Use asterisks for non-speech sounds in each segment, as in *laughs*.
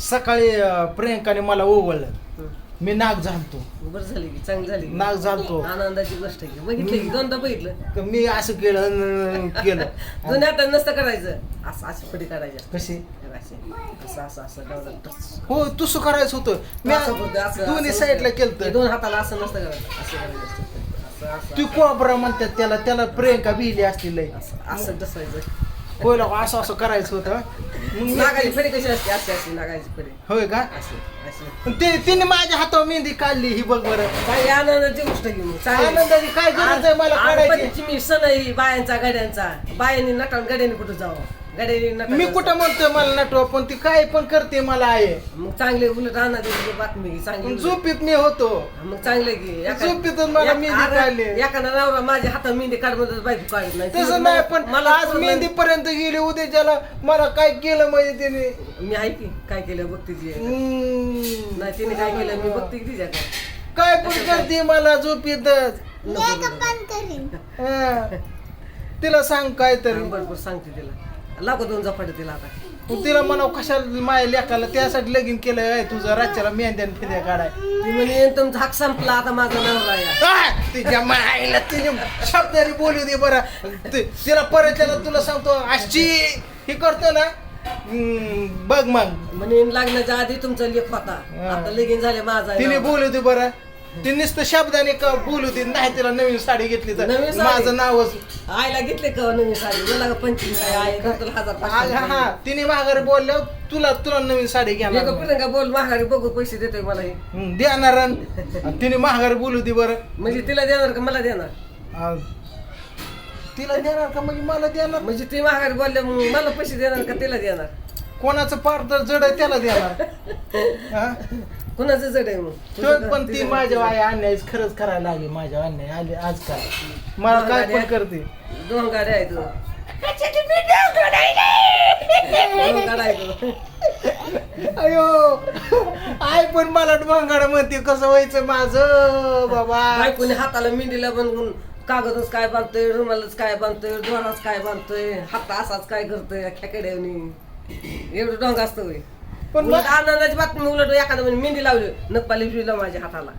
सकाळी अं, प्रियंकाने मला ओवळलं. मी नाक झालतो बरं झाली की चांगली झाली की. नाक झालतो आनंदाची गोष्ट आहे की. बघितलं की दोनदा बघितलं. क- मी असं केलं केलं. *laughs* जुन्या हातात नसतं करायचं. असं अशी पडी काढायची कशी. असं. असं असं टच. हो तसं करायचं होतं. मी असं असं- दोन्ही असं साईडला. हे केलं दोन हाताला असं नसतं करायचं. असं करायचं असतं. असं असं तू कोबरा म्हणतात त्याला त्याला प्रियंका बिहिली असती लय असं असं डसायचं होय लोक असं असं करायचं होतं. मग मी- नागाची फडी कशी असते? अशी अशी नागाची फडी. होय का? अशी अशी. पण ते तिने माझ्या हातावर मेहंदी काढली ही बघ बरं. चांगली आनंदाची गोष्ट घेऊन आनंदाची काय गरज आहे मला काढायची? पंचमी सण आहे ही बायांचा गड्यांचा. बायांनी नटान गड्याने कुठं जावं? मी कुठं म्हणतोय मला नटवा पण ती काय पण करते मला आहे. मग चांगले उलट आनंदाची बातमी घे, चांगली. झोपीत मी होतो. मग चांगले की झोपेतच मला मेहंदी काढली. एखादा नवरा माझ्या हातात मेहंदी काढ म्हणतात बायको काढत नाही. तसं नाही पण मला आज मेहंदी पर्यंत गेली उद्याच्याला मला काय केलं म्हणजे तिने? मी आहे की काय केलं बघते. नाही तिने काय केलं मी बघते की तिच्याकडे काय. पण करते मला झोपीतच. हा. तिला सांग काय तरी बरोबर सांगते तिला. लागो दोन झपाटे तिला आता. मग तिला म्हणाव कशाला माझ्या लेखाला त्यासाठी लगीन केलंय आहे तुझं राज्याला मेहंद्यान फिद्या काढाय. ती म्हणे तुमचा हक संपला आता माझा नवरा या. तिच्या मायला तिने शब्दाने बोलू दे बरं. ति- तिला परत त्याला तुला सांगतो अशी हे करतो ना हम्म, बघ मग. म्हणे लग्नाच्या आधी तुमचा लेख होता. हा. आता लगीन झाले माझा तिने. बोलू दे बरं. ती नुसतं शब्दाने का बोलू दे नाही तिला नवीन साडी घेतली तर. नवीन साडी? माझं नावच आईला घेतले का नवीन साडी? मला का पंचवीस आहे? का तुला हजार पाचशे हा हा. तिने माघारी बोलल्यावर तुला तुला नवीन साडी एक प्रियंका बोल महागारी बघू पैसे देतोय मला हे. देणार अन. आणि तिने माघारी बोलू दे बरं. म्हणजे तिला देणार का मला देणार? तिला देणार का? म्हणजे मला देणार. म्हणजे ती महागारी बोलल्या मग मला पैसे देणार का तिला देणार? कोणाचं पारदर जड आहे त्याला देणार. *laughs* हा? कुणाचं जड आहे मग? तर पण ती माझ्या आई अन्याय खरंच करायला लागली माझ्या अन्याय आली आजकाल. मला काय पण करते. दोन गाड्या आहेत दोन गाड्या आहेत अयो आई पण मला भंगाड म्हणते कसं व्हायचं माझं? बाबा. बायकोने हाताला मेंढीला बनवून कागदच काय बांधतोय रुमालच काय बांधतोय दोराच काय बांधतोय हात असाच काय करतोय खेकड्यावनी. एवढं डोंग असतं होय पण उलट आनंदाची बातमी उलट एखादा म्हणे मेहंदी लावली फिरला माझ्या हाताला.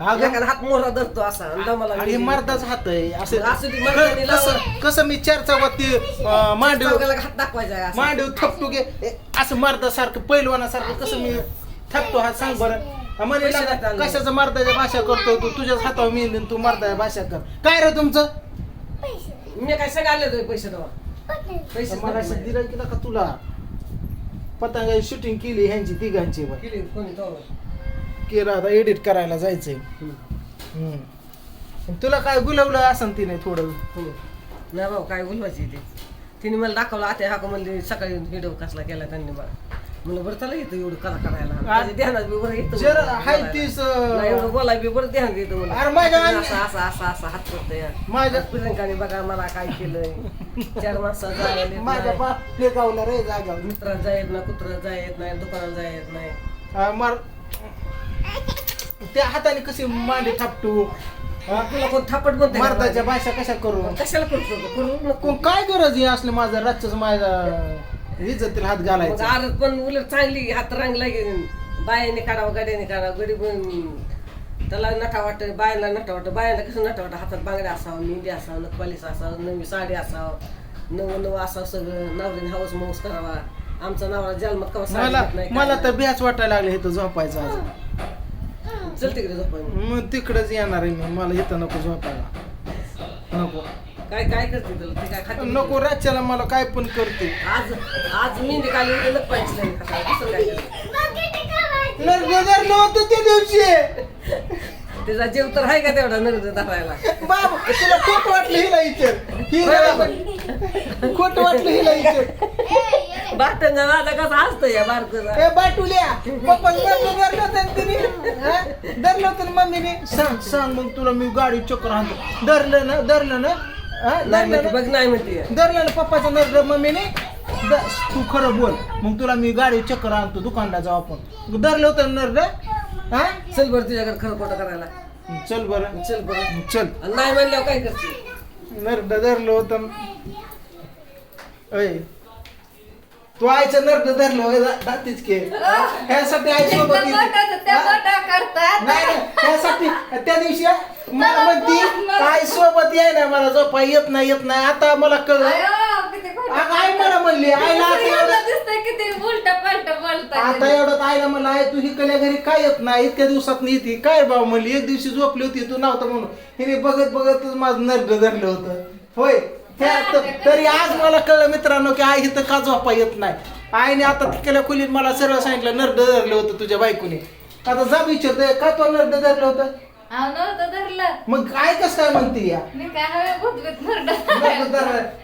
अगं. एखादा हात मोहरा धरतो असा आणि दमाला आणि मेहंदी. मर्दाच हात आहे असं असू दे, मर्दाने लावा. कसं कसं मी चार चौकात मांडव चौघाला हात दाखवायचा आहे असा. मांडव थपटू गे ए, असं मर्दासारखं पैलवानासारखं कसं मी थपतो हा सांग बरं. म्हणे पैसे. कशाचं मर्दाच्या भाषा करतो तू? तुझ्याच हातावर मी येईन, तू मर्दाच्या भाषा कर. काय रे तुमचं? मी काय सगळं आले होते पैसे तेव्हा? पैसे मला दिलं की का तुला. पतंग शूटिंग केली ह्यांची तिघांची बघ. केली कोणी तेव्हा. केलं आता एडिट करायला जायचंय हम्म. पण तुला काय गुलवलं असं तिने थोडं. नाही भाऊ काय बोलवायची ती तिने मला दाखवलं आता हा म्हणले सकाळी व्हिडिओ कसला केला त्यांनी मला म्हणलं बरं चला येतं एवढं कला करायला. माझ्या ध्यानात बी बरं येतं जर हाय. तीस नाही, एवढं बोलाय बी बरं ध्यान देतं मला. अरे माझ्या असं आणि- असं असं असं हात करतोय. माझ्या प्रियंकाने बघा मला काय केलंय. चार माणसं जायला *laughs* माझ्या गावला रे जागा मित्रात जायत नाही कुत्रा जायत नाही दुकानात जायत नाही. हा, मार त्या हाताने कशी मांडी थापटू? हा? तुला कोण थापट म्हणते का मर्दाच्या माझ्या? भाषा कशा करू? कशाला करतो? करू नको. कोण काय गरज आहे असलं माझं रातच माझ्या इज्जतीला हात मग घालायचा आरत पण उलट चांगली हात रांगला बायाने काढावं गाड्याने काढावं गडी पण त्याला नटा वाटत बायाला नटा वाटत बायाला कसं नटा वाटत? हातात बांगड्या असावं मेहंदी असावं नखपालीस असावं नवी साडी असावं नवं नवं असावं सगळं नवरीने हाऊस माऊस करावा. आमचा नवरा जन्मात कवा साडी मला घेत नाही, मला तर. भ्याच वाटायला लागले इथं झोपायचं आज. चल तिकडे झोपाय मग तिकडच येणार आहे मी मला इथं नको झोपायला. नको. काय काय करते तुला? ते काय खाते नको रातच्याला मला काय पण करते. आज आज नाही काय नव्हतं त्या दिवशी. त्याचा जीव तर आहे का तेवढा नर्द धरायला? बाबा तुला खोट वाटलं हिला इचर हिला खोट वाटलं हिला इचर बाटंगा माझा कसा असतो या ए बाटुल्या पप्पा धरलं धरलं तिने? हा? धरलं ना मम्मीने? सांग सांग मग तुला मी गाडी चक्कर आणतो धरलं ना धरलं ना? नाही म्हणते बघ नाही म्हणते. धरलं ना पप्पाचं नरड मम्मीने. द- तू खरं बोल. मग तुला मी गाडी चक्कर आणतो दुकानला जाऊ आपण. धरलं होतं ना नरड? हा? चल बरं तुझ्याकडे खरं खोटं करायला. चल बरं. चल बरं. चल. आणि नाही म्हणल्यावर काय करते नरड धरलं होतं. अय तू आईचं नरड धरलं दातीच के. ह्यासाठी आई सोबत येते. हा? नाही नाही, त्यासाठी त्या दिवशी मला म्हणती आई सोबत याय ना मला झोपा येत नाही येत नाही. आता मला. अगं, आई मला म्हणली आईला आता एवढं आता एवढं आईला म्हणलं आई तू हिकल्या घरी काय येत नाही? इतक्या दिवसात येते काय बाबा म्हणली? एक दिवशी झोपली होती तू नव्हता म्हणून. हिने बघत बघतच माझं नरड धरलं होतं. होय. तरी आज मला कळलं मित्रांनो की आई इथं का झोपा येत नाही. आईने आता तिकडल्या खोलीत मला सरळ सांगितलं नरड धरलं होतं तुझ्या बायकोने. आता जा विचारतोय का तो नरड धरलं होतं? मग काय कसं काय म्हणते या.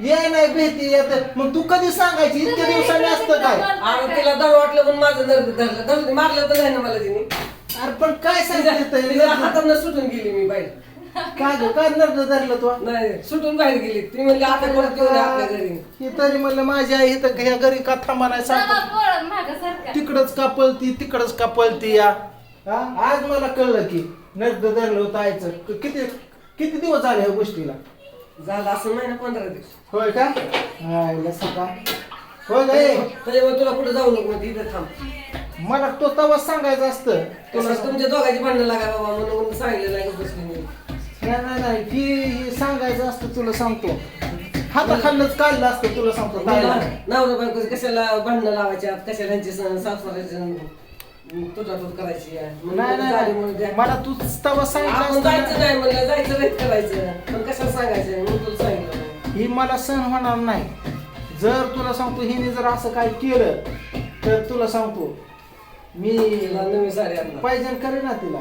ये नाही भेटी येत. मग तू कधी सांगायची? इतक्या दिवसांनी असतं काय? आणि तिला दड वाटलं पण माझं नर्द धरलं. धरलं मारलं तर नाही ना मला तिने. अरे पण काय सांगते तिला हातानं सुटून गेली मी बाहेर. काय गं, काय नरड धरलं तू? नाही सुटून बाहेर गेली. ती म्हणली आता कोण घेऊन ये आपल्या घरी? हे तरी म्हणलं माझी आई इथं ह्या घरी का थांबा नाही सांगतो पोळत माग सरकार तिकडच का पळती तिकडच का पळती या. हा? आज मला कळलं की नरड धरलं होतं आईचं. क- किती किती दिवस झाले ह्या गोष्टीला? झालं असं नाही ना पंधरा दिवस. होय का? आईला सका होय का? ए? त्याच्यामुळे तुला कुठे जाऊ नको इथं थांब. मला तो तवाच सांगायचं असतं. तुला तुमच्या दोघांची भांडणं लागा बाबा म्हणून सांगितलं नाही का बसली मी नाही नाही नाही ही सांगायचं असतं तुला सांगतो हाताखालच काढलं असतं तुला सांगतो. नवरा बायको कशाला भांडणं लावायच्या कशाला यांची सासऱ्याची करायची नाही नाही. मला तू तवा सांगितलं आपण असतं जायचं ना. नाही म्हणलं जायचं नाही करायचं पण कशाला सांगायचं तुला सांगितलं. ही मला सहन होणार नाही जर तुला सांगतो हिने जर असं काय केलं तर तुला सांगतो मी नवीन साडी आणणार. पायजन करे ना तिला.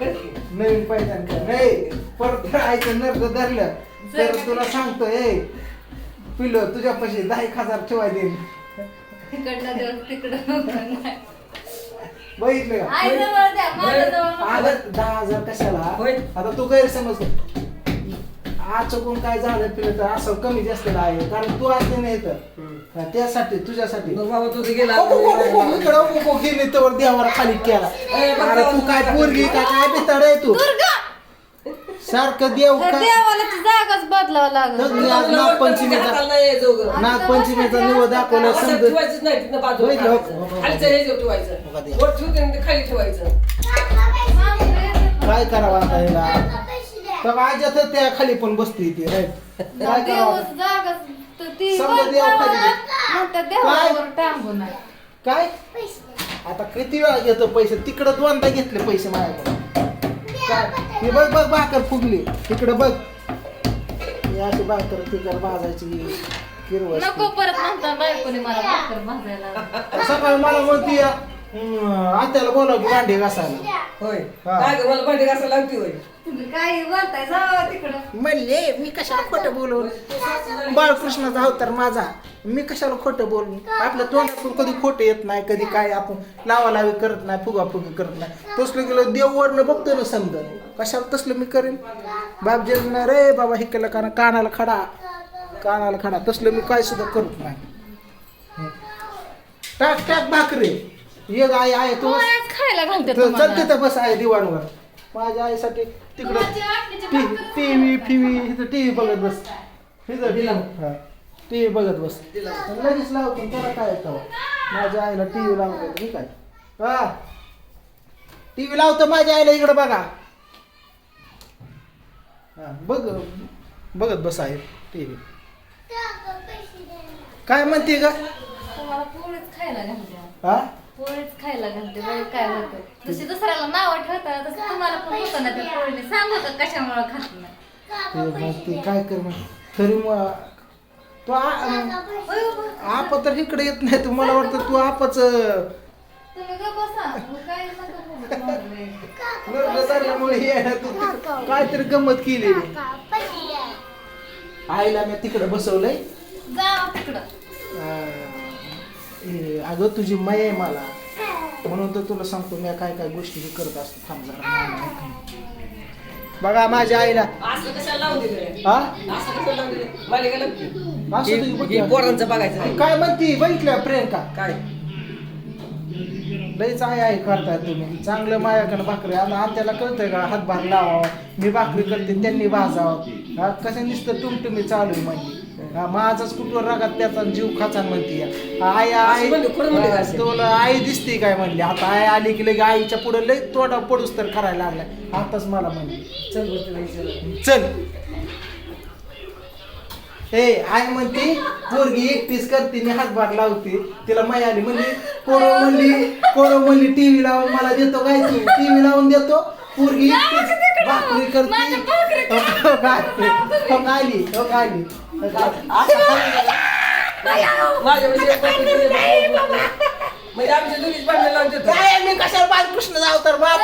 नवीन पायजन कर. नाही परत ऐकून नर्द धरलं. तर तुला सांगतो ए पिलो तुझ्या पैसे दहा एक हजार ठेवाय देईन तिकडनं दिवस तिकडं बघितलं का? द्या नको. अगं दहा हजार कशाला? होय. आता तू गैरसमज कर. आज चुकून काय झालं पिलं तर असं कमी जास्त आहे कारण तू असते नाही तर. त्यासाठी तुझ्यासाठी. बाबा तुझं गेला. इकडं तर देवाला खाली केला. अरे तू काय पोरगी का काय बिताड आहे तू? दुर्गा! सारखं देव काय देवाला ती जागाच बदलावं लागल. नागपंचमीचा. नागपंचमीचा निवड दाखवला ठेवायचंच नाही तिथनं बाजूला. होय, हो, हो, हो. ठेवायचं. खालचं हे जे ठेवायचं. ते. वर ते खाली ठेवायचं. काय करावं आता याला? तर आज्यात त्या खाली पण बसते ती राईट. काय करावं देवच जागाच तर ती समजा वर देव खाली ठेवा, म्हणतात देवावर टांगू नये काय? आता किती वेळा घेतो पैसे? तिकडं दोनदा घेतले पैसे माझ्याकडे. काय? हे बघ बघ भाकर फुगली. तिकडं बघ. हे अशी भाकर तिकडं भाजायची किरवस नको परत म्हणता बायकोने मला भाकर भाजायला. सकाळी मला म्हणती आत्याला बोलाव की भांडे घासायला. होय. हा. काय गं, मला भांडी घासायला लागते होय. तुम्ही काय बोलताय? तिकडं. म्हणले मी कशाला खोटं बोलू? बाळकृष्णाचा अवतार माझा. मी कशाला खोटं बोलू? आपल्या तोंडातून कधी खोटं येत नाही कधी काय आपण लावालावी करत नाही फुगा फुगी करत नाही. तसलं गेलं देव वरनं बघतो ना समजा. कशाला तसलं मी करेन? बाप ना रे बाबा हे केलं काना कानाला खडा. कानाला खडा. तसलं मी काय सुद्धा करत नाही. टाक टाक भाकरे. ये आई आहे तू पोळ्याच खायला घालते तुम्हाला. चल तिथं बस आहे दिवाणवर. माझ्या आईसाठी तिकडं टीव्ही फिव्ही इथं टीव्ही बघत बस. इथं टीव्ही बघत बस. लगेच लावतो त्याला काय येतं? माझ्या आईला टीव्ही लावतो ठीक आहे. हा. टीव्ही लावतो माझ्या आईला इकडं बघा. हा बघ बघत बस आहे टीव्ही काय म्हणते ग? तुम्हाला पोळीच खायला घालते. हा? पोळीच खायला घालते बरं काय होतं? जशी दुसऱ्याला नाव ठेवता तसं तुम्हाला पण होतं ना त्या पोळीने. सांगू का कशामुळे खात नाही? ते मग ते काय कर मग? तरी मग तू आ- आप तर इकडे येत नाही तू मला वाटतं तू आपच तुम्ही गप्प बसा. मग काय नका बोलू तुम्हाला. ये ना तू तिकडं काहीतरी गंमत केली आईला मी तिकडे बसवलंय. जा तिकडं. ए, अगं तुझी मय आहे मला. म्हणून तर तुला सांगतो मी काय काय गोष्टी हे करत असतो. थांब जरा बघा माझ्या आईला. असं कशाला लावून दिलं हा? असं कशाला लावून दिलं मालिका लागते असं तुझी हे बघ- पोरांचं बघायचं नाही. काय म्हणती? बघितलं प्रियंका काय? लईच आहे आहे करताय तुम्ही. चांगलं माझ्याकडे भाकरी. आता आत्याला कळतंय का? हातभार लावावं. मी भाकरी करते त्यांनी भाजावं. हा कसं नुसतं तुमटुमी चालू आहे माझी हा, माझाच कुठवर रागात त्याचा जीव खाचा म्हणते आई आई म्हणली, खरं म्हणली का हा, अशी? तुला आई दिसते काय म्हणली? आता आई आली की लगे आईच्या पुढे लय तोडा पडूस तर करायला लागलाय. आताच मला म्हणली. चल. चल. ए आई म्हणते पोरगी एकटीच करते मी हातभार लावते. तिला माय आली म्हणजे कोण म्हणली कोण म्हणली टीव्ही लावून मला देतो काय तू? टीव्ही लावून देतो. पोरगी एकटीच भाकरी करते. भाकरी *laughs* हो, काय? हो, आली हो, आली म्हणजे आमच्या दोघीच भांडण लावून देतो काय मी कशाला बालकृष्ण जाऊ तर बाप?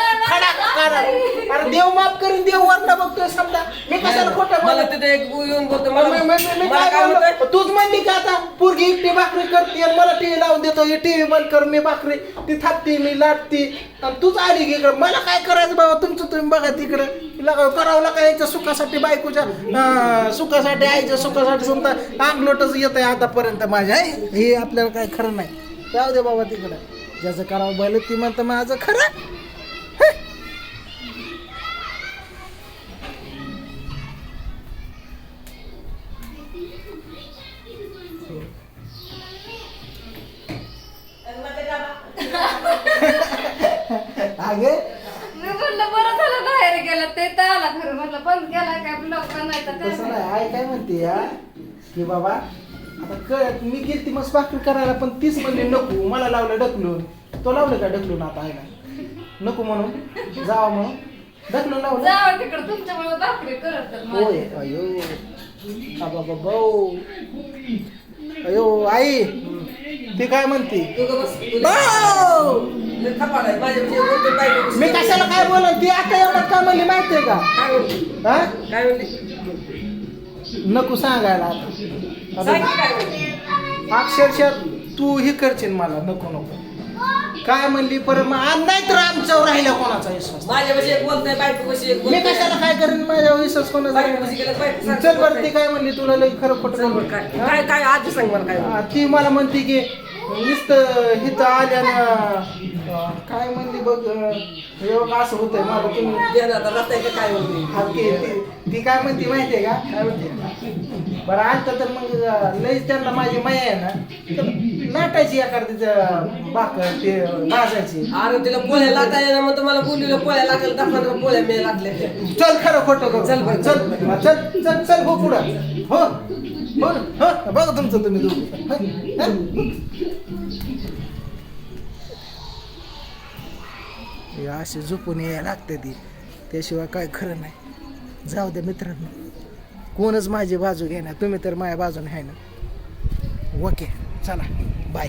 अरे देव माफ करून देव वर्ण बघतोय समजा. मी कशाला खोटं मला बोलत? तिथे एक येऊन बोलतो मी- मला मी- मी- मी मला काय काय तूच म्हणली की आता? पोरगी एकटी भाकरी करते आणि मला टीव्ही लावून देतो ही टीव्ही बंद कर मी भाकरी. ती थापते मी लाटते. आणि तूच आली की इकडं. मला काय करायचं बाबा? तुमचं तुम्ही बघा तिकडं. काय करावं लागा याच्या सुखासाठी बायकोच्या अं, सुखासाठी आईच्या सुखासाठी समजा अंगलोटच येत आहे आतापर्यंत माझ्या हे हे आपल्याला काय खरं नाही. जाऊ दे बाबा तिकडं. ज्याचं करावं बैल ती म्हणतं माझं खरं तसं काय नाही आई काय म्हणते या की बाबा आता कळ मी गेलती मस्त भाकरी करायला पण तीच म्हणली नको मला लावलं ढकलून. तो लावलं का ढकलून आता आईला नको म्हणून जावा म्हणून. ढकलून लावलं. जावं तिकडं तुमच्यामुळे भाकरी करत आहेत माझ्या. होय अयो. बाबा बाबा अयो आई ती काय म्हणते? तू आहे बायको मी कशाला काय बोलत ती आता एवढं का म्हणली माहितीये का? काय म्हणली हा? काय म्हणली नको सांगायला आता. सांग आता की काय म्हणली अक्षरशः तू हे करशील मला. नको नको. काय म्हणली? परत मग आम- नाही तर आमच्यावर राहिला कोणाचा विश्वास? माझ्यापाशी एक बोलतोय बायको कशी एक मी कशाला काय करेन? माझ्या विश्वास कोणाचा बायको कशी गेलं बायको सांग. चल बरं ती काय म्हणली? तुला लई खरं खोटं चल बरं, बोलू. काय? काय काय आधी सांग मला काय हा, ती मला म्हणते की नुसतं हिथं आल्यानं काय म्हणली बघ बघ असं होतंय मला तुम्ही. काय म्हणते हा, ती- काय म्हणते माहितीये का? काय म्हणते? बरं आता तर मग लई त्यांना माझी माया आहे ना तर नाटायची एखादीचं भाकर ते भाजायची. अरे तिला पोळ्या लाटा येणार मग तुम्हाला बोललेलं पोळ्या दहा पंधरा पोळ्या मी लागल्या. चल खरं खोटं करू. चल. चल चल चल चल हो पुढं. हो. बघ ना, हो तुमचं तुम्ही दोघं. हं, हं. हे अशी झोपून यायला लागते ती. त्याशिवाय काय खरं नाही. जाऊ दे मित्रांनो. कोणच माझी बाजू घेणार तुम्ही तर माझ्या बाजूने आहे ना. ओके चला. बाय